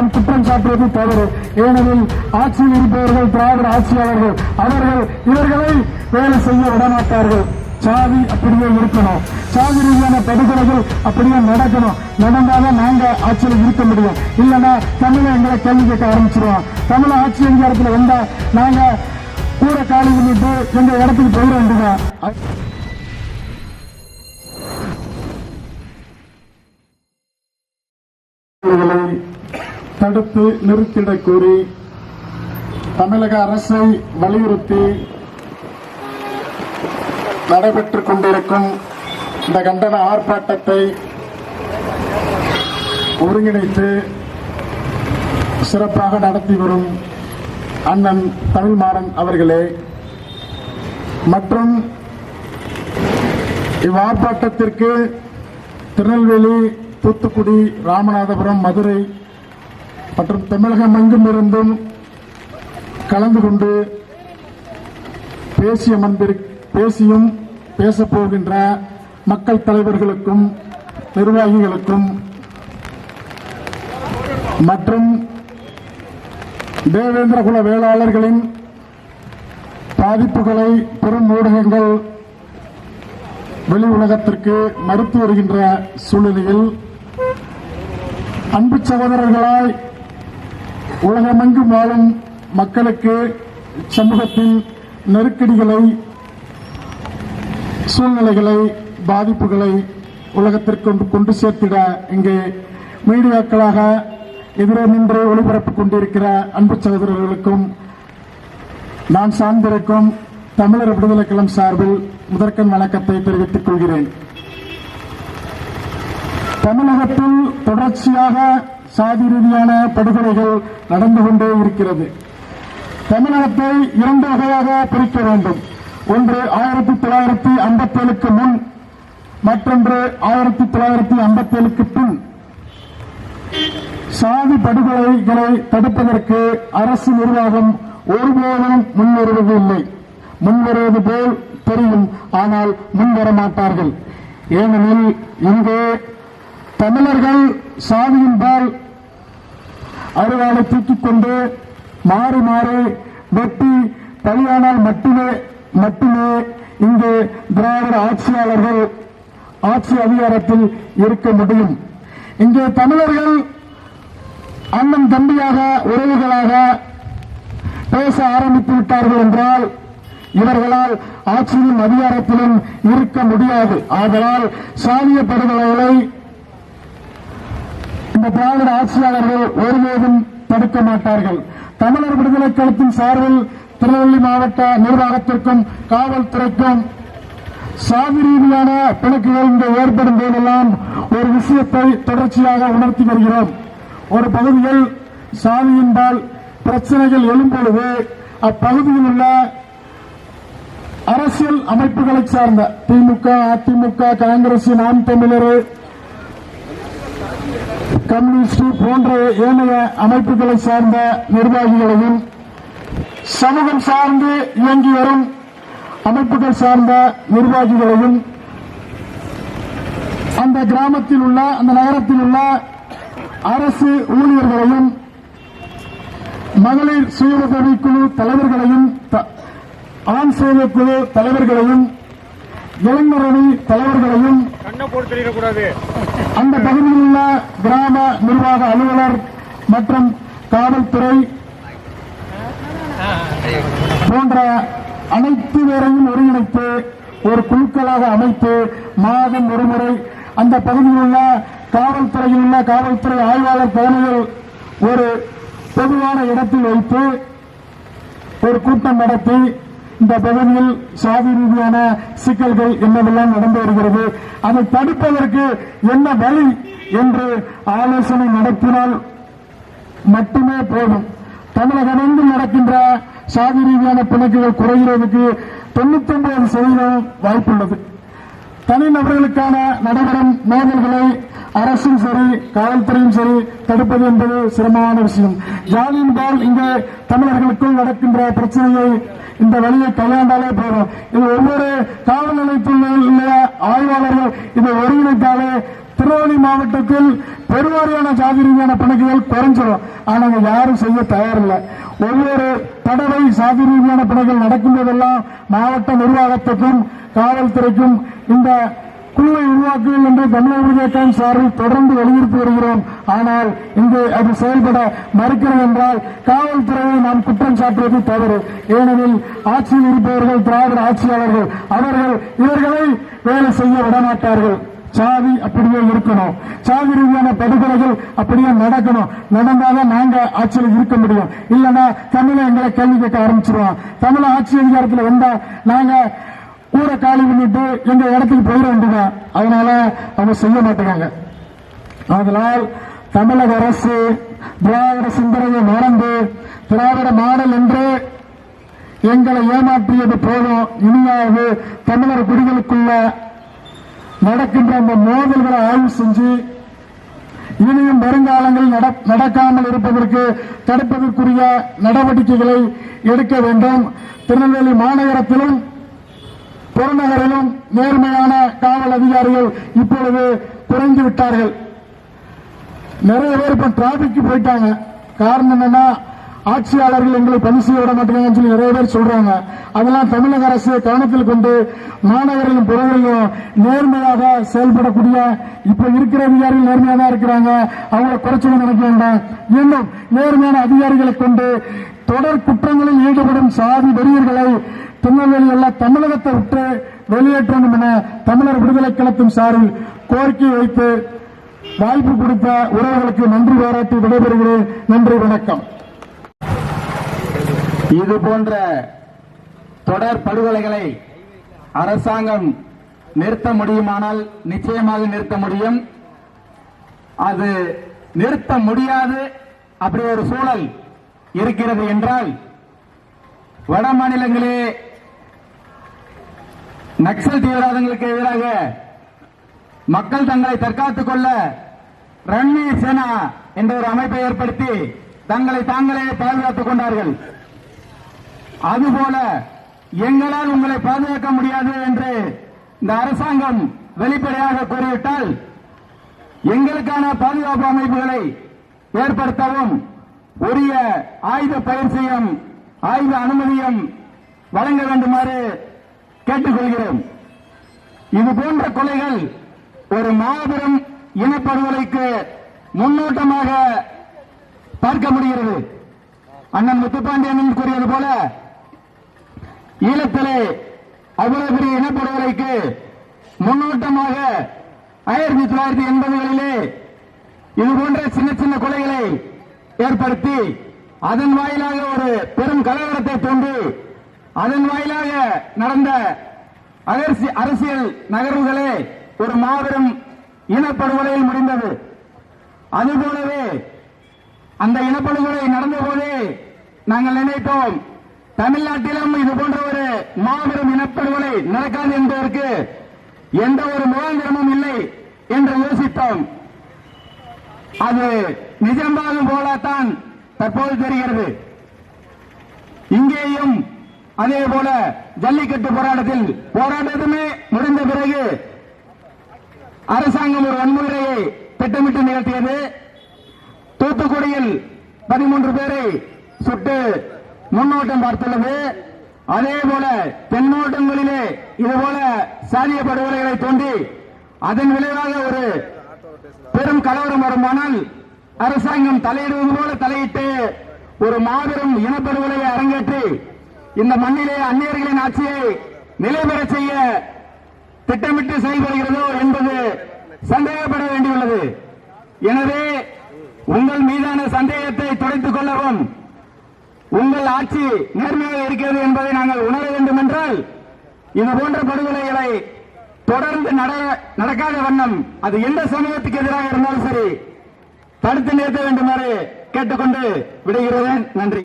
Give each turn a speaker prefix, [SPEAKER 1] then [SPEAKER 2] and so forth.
[SPEAKER 1] நாம் குற்றம் சாட்டுவது தவறு. ஏனெனில் ஆட்சியில் இருப்பவர்கள் திராவிட ஆட்சியாளர்கள் அவர்கள் இவர்களை வேலை செய்ய விடமாட்டார்கள். சாதி அப்படியே இருக்கணும். சாதி ரீதியான படுகொலைகள் அப்படியே நடக்கணும். நடந்தாதான் நாங்க ஆட்சியில் இருக்க முடியும். இல்லைன்னா தமிழை எங்களை கேள்வி கேட்க ஆரம்பிச்சிருவோம் தமிழ் ஆட்சி அதிகாரத்தில் வந்தா நாங்க கூட காலி பண்ணிட்டு எங்க இடத்துக்கு போயிட வேண்டியதான் தடுத்து நிறுத்திட கோரி தமிழக அரசை வலியுறுத்தி நடைபெற்றுக் கொண்டிருக்கும் இந்த கண்டன ஆர்ப்பாட்டத்தை ஒருங்கிணைத்து சிறப்பாக நடத்தி வரும் அண்ணன் தமிழ்மாறன் அவர்களே மற்றும் இவ்வார்ப்பாட்டத்திற்கு திருநெல்வேலி தூத்துக்குடி ராமநாதபுரம் மதுரை மற்றும் தமிழகம் எங்கும் இருந்தும் கலந்து கொண்டு பேசிய மந்திரி பேசியும் பேசப்போகின்ற மக்கள் தலைவர்களுக்கும் நிர்வாகிகளுக்கும் மற்றும் தேவேந்திரகுல வேளாளர்களின் பாதிப்புகளை பெரும் ஊடகங்கள் வெளி உலகத்திற்கு மறுத்து வருகின்ற சூழ்நிலையில் அன்பு சகோதரர்களாய் உலகமெங்கும் வாழும் மக்களுக்கு சமூகத்தின் நெருக்கடிகளை சூழ்நிலைகளை பாதிப்புகளை உலகத்திற்கு கொண்டு சேர்த்திட இங்கே மீடியாக்களாக எதிரே நின்று ஒளிபரப்பு கொண்டிருக்கிற அன்பு சகோதரர்களுக்கும் நான் சார்ந்திருக்கும் தமிழர் விடுதலை களம் சார்பில் முதற்கண் வணக்கத்தை தெரிவித்துக் கொள்கிறேன். தமிழகத்தில் தொடர்ச்சியாக சாதி ரீதியான படுகொலைகள் நடந்து கொண்டே இருக்கிறது. தமிழகத்தை இரண்டு வகையாக பிரிக்க வேண்டும். ஒன்று ஆயிரத்தி தொள்ளாயிரத்தி ஐம்பத்தேழுக்கு முன் மற்றொன்று ஆயிரத்தி தொள்ளாயிரத்தி ஐம்பத்தேழுக்கு பின். சாதி படுகொலைகளை தடுப்பதற்கு அரசு நிர்வாகம் ஒருபோதும் முன்வருவதில்லை. முன்வருவது போல் தெரியும் ஆனால் முன்வர மாட்டார்கள் ஏனெனில் இங்கே தமிழர்கள் சாதியின்பால் அருவாளை தூக்கிக் கொண்டு மாறி மாறி வெட்டி பலியானால் மட்டுமே மட்டுமே இங்கு திராவிட ஆட்சியாளர்கள் ஆட்சி அதிகாரத்தில் இருக்க முடியும். இங்கே தமிழர்கள் அண்ணன் தம்பியாக உறவுகளாக பேச ஆரம்பித்து விட்டார்கள் என்றால் இவர்களால் ஆட்சியின் அதிகாரத்திலும் இருக்க முடியாது. ஆதலால் சாதிய படுகொலைகளை இந்த திராவிட ஆட்சியாளர்கள் ஒருபோதும் தடுக்க மாட்டார்கள். தமிழர் விடுதலை கழகத்தின் சார்பில் திருநெல்வேலி மாவட்ட நிர்வாகத்திற்கும் காவல்துறைக்கும் சாதி ரீதியான பிணக்குகள் இங்கு ஏற்படும் போதெல்லாம் ஒரு விஷயத்தை தொடர்ச்சியாக உணர்த்தி வருகிறோம். ஒரு பகுதியில் சாதியின்பால் பிரச்சனைகள் எழும்பொழுது அப்பகுதியில் உள்ள அரசியல் அமைப்புகளை சார்ந்த திமுக அதிமுக காங்கிரஸ் நாம் தமிழர் கம்யூனிஸ்ட் போன்ற ஏனைய அமைப்புகளை சார்ந்த நிர்வாகிகளையும் சமூகம் சார்ந்து இயங்கி வரும் அமைப்புகள் சார்ந்த நிர்வாகிகளையும் அந்த கிராமத்தில் உள்ள அந்த நகரத்தில் உள்ள அரசு ஊழியர்களையும் மகளிர் சுய உதவிக்குழு தலைவர்களையும் த- ஆண் சேவை குழு தலைவர்களையும் தலைவர்களையும்
[SPEAKER 2] கண்ணை போட்டு தெரியக்கூடாது.
[SPEAKER 1] அந்த பகுதியில் உள்ள கிராம நிர்வாக அலுவலர் மற்றும் காவல்துறை போன்ற அனைத்து பேரையும் ஒருங்கிணைத்து ஒரு குழுக்களாக அமைத்து மாதம் ஒருமுறை அந்த பகுதியில் உள்ள காவல்துறையில் உள்ள காவல்துறை ஆய்வாளர் தலைமையில் ஒரு பொதுவான இடத்தில் வைத்து ஒரு கூட்டம் நடத்தி இந்த பகுதியில் சாதி ரீதியான சிக்கல்கள் என்னவெல்லாம் நடந்து வருகிறது அதை தடுப்பதற்கு என்ன வழி என்று ஆலோசனை நடத்தினால் மட்டுமே போதும். தமிழகமெங்கும் நடக்கின்ற சாதி ரீதியான பிணக்குகள் குறைகிறதுக்கு தொண்ணூத்தி ஒன்பது சதவீதம் வாய்ப்புள்ளது. தனிநபர்களுக்கான நடைபெறும் மோதல்களை அரசும் சரி காவல்துறையும் சரி தடுப்பது என்பது சிரமமான விஷயம். ஜாலியின் பால் இங்கே தமிழர்களுக்குள் நடக்கின்ற பிரச்சனையை இந்த வழியை கையாண்டாலே போதும். இது ஒவ்வொரு காவல் நிலையத்தில் உள்ள ஆய்வாளர்கள் இதை ஒருங்கிணைத்தாலே திருவள்ளி மாவட்டத்தில் பெருவாரியான ஜாதி ரீதியான பிணக்குகள் குறைஞ்சிடும் ஆனா யாரும் செய்ய தயாரில்லை. ஒவ்வொரு தடவை சாதி ரீதியான பிணைகள் நடக்கும் போதெல்லாம் மாவட்ட நிர்வாகத்துக்கும் காவல்துறைக்கும் இந்த குழுவை உருவாக்குங்கள் என்று தமிழக விஜயகாந்த் சார்பில் தொடர்ந்து வலியுறுத்தி வருகிறோம். ஆனால் இங்கு அது செயல்பட மறுக்கிறது என்றால் காவல்துறையை நாம் குற்றம் சாட்டுவது தவறு. ஏனெனில் ஆட்சியில் இருப்பவர்கள் திராவிட ஆட்சியாளர்கள் அவர்கள் இவர்களை வேலை செய்ய விடமாட்டார்கள். சாதி அப்படியே இருக்கணும். சாதி ரீதியான படுகொலைகள் அப்படியே நடக்கணும். நடந்தாதான் நாங்க ஆட்சியில் இருக்க முடியும். இல்லைன்னா தமிழை எங்களை கேள்வி கேட்க ஆரம்பிச்சிருவோம் தமிழ ஆட்சி அதிகாரத்தில் வந்தா நாங்க ஊரை காலி பண்ணிட்டு எங்க இடத்துக்கு போயிட வேண்டியதான் அதனால அவங்க செய்ய மாட்டேங்காங்க அதனால் தமிழக அரசு திராவிட சிந்தனையை மறந்து திராவிட மாடல் என்று எங்களை ஏமாற்றியது போதும் இனியாவது தமிழர் குடிகளுக்குள்ள நடக்கின்ற அந்த மோதல்களை ஆய்வு செஞ்சு இனியும் வருங்காலங்களில் நட- நடக்காமல் இருப்பதற்கு தடுப்பதற்குரிய நடவடிக்கைகளை எடுக்க வேண்டும். திருநெல்வேலி மாநகரத்திலும் புறநகரிலும் நேர்மையான காவல் அதிகாரிகள் இப்பொழுது குறைந்து விட்டார்கள். நிறைய பேர் இப்ப டிராபிக் போயிட்டாங்க. காரணம் என்னன்னா ஆட்சியாளர்கள் எங்களை பணி செய்ய விட மாட்டேங்கன்னு சொல்லி நிறைய பேர் சொல்றாங்க. அதெல்லாம் தமிழக அரசு கவனத்தில் கொண்டு மாநகரிலும் புறங்களிலும் நேர்மையாக செயல்படக்கூடிய இப்ப இருக்கிற அதிகாரிகள் நேர்மையாக தான் இருக்கிறாங்க. அவங்கள குறைச்சு நினைக்க வேண்டாம். இன்னும் நேர்மையான அதிகாரிகளை கொண்டு தொடர் குற்றங்களில் ஈடுபடும் சாதி வெறியர்களை திருநெல்வேலியில் தமிழகத்தை விட்டு வெளியேற்றணும் என தமிழர் விடுதலை கழகத்தின் சார்பில் கோரிக்கை வைத்து வாய்ப்பு கொடுத்த உறவுகளுக்கு நன்றி பாராட்டி விடைபெறுகிறேன். நன்றி வணக்கம்.
[SPEAKER 2] இது போன்ற தொடர் படுகொலைகளை அரசாங்கம் நிறுத்த முடியுமானால் நிச்சயமாக நிறுத்த முடியும். அது நிறுத்த முடியாது. அப்படி ஒரு சூழல் இருக்கிறது என்றால் வட மாநிலங்களே நக்சல் தீவிரவாதங்களுக்கு எதிராக மக்கள் தங்களை தற்காத்துக் கொள்ள ரன்வீர் சேனா என்ற ஒரு அமைப்பை ஏற்படுத்தி தங்களை தாங்களே பாதுகாத்துக் கொண்டார்கள். அதுபோல எங்களால் உங்களை பாதுகாக்க முடியாது என்று இந்த அரசாங்கம் வெளிப்படையாக கூறிவிட்டால் எங்களுக்கான பாதுகாப்பு அமைப்புகளை ஏற்படுத்தவும் உரிய ஆயுத பயிற்சியும் ஆயுத அனுமதியும் வழங்க வேண்டுமாறு கேட்டுக்கொள்கிறோம். இது போன்ற கொலைகள் ஒரு மாபெரும் இனப்படுகொலைக்கு முன்னோட்டமாக பார்க்க முடிகிறது. அண்ணன் முத்துப்பாண்டியன் கூறியது போல ஈழத்திலே அவ்வளவு பெரிய இனப்படுகொலைக்கு முன்னோட்டமாக ஆயிரத்தி தொள்ளாயிரத்தி எண்பதுகளிலே இது போன்ற சின்ன சின்ன கொலைகளை ஏற்படுத்தி அதன் வாயிலாக ஒரு பெரும் கலவரத்தை தோன்றி அதன் வாயிலாக நடந்த அரசி- அரசியல் நகர்வுகளே ஒரு மாபெரும் இனப்படுகொலையில் முடிந்தது. அதுபோலவே அந்த இனப்படுகொலை நடந்தபோது நாங்கள் நினைத்தோம் தமிழ்நாட்டிலும் இது போன்ற ஒரு மாபெரும் இனப்படுகொலை நடக்காது என்பதற்கு எந்த ஒரு முகாந்திரமும் இல்லை என்று யோசித்தோம். அது நிஜம்பாகும் போலத்தான் தற்போது தெரிகிறது. இங்கேயும் அதே போல ஜல்லிக்கட்டு போராட்டத்தில் போராட்டத்துமே முடிந்த பிறகு அரசாங்கம் ஒரு வன்முறையை திட்டமிட்டு நிகழ்த்தியது. தூத்துக்குடியில் பதிமூன்று பேரை சுட்டு முன்னோட்டம் பார்த்துள்ளது. அதே போல தென் மாவட்டங்களிலே இதுபோல சாதிய படுகொலைகளை தோண்டி அதன் விளைவாக ஒரு பெரும் கலவரம் வருமானால் அரசாங்கம் தலையிடுவது போல தலையிட்டு ஒரு மாபெரும் இனப்படுகொலையை அரங்கேற்றி இந்த மண்ணிலே அந்நியர்களின் ஆட்சியை நிலைபெற செய்ய திட்டமிட்டு செயல்படுகிறதோ என்பது சந்தேகப்பட வேண்டியுள்ளது. எனவே உங்கள் மீதான சந்தேகத்தை துடைத்துக் கொள்ளவும் உங்கள் ஆட்சி நேர்மையாக இருக்கிறது என்பதை நாங்கள் உணர வேண்டும் என்றால் இது போன்ற படுகொலைகளை தொடர்ந்து நடக்காத வண்ணம் அது எந்த சமூகத்துக்கு எதிராக இருந்தாலும் சரி தடுத்து நிறுத்த வேண்டுமாறு கேட்டுக்கொண்டு விடுகிறேன் நன்றி.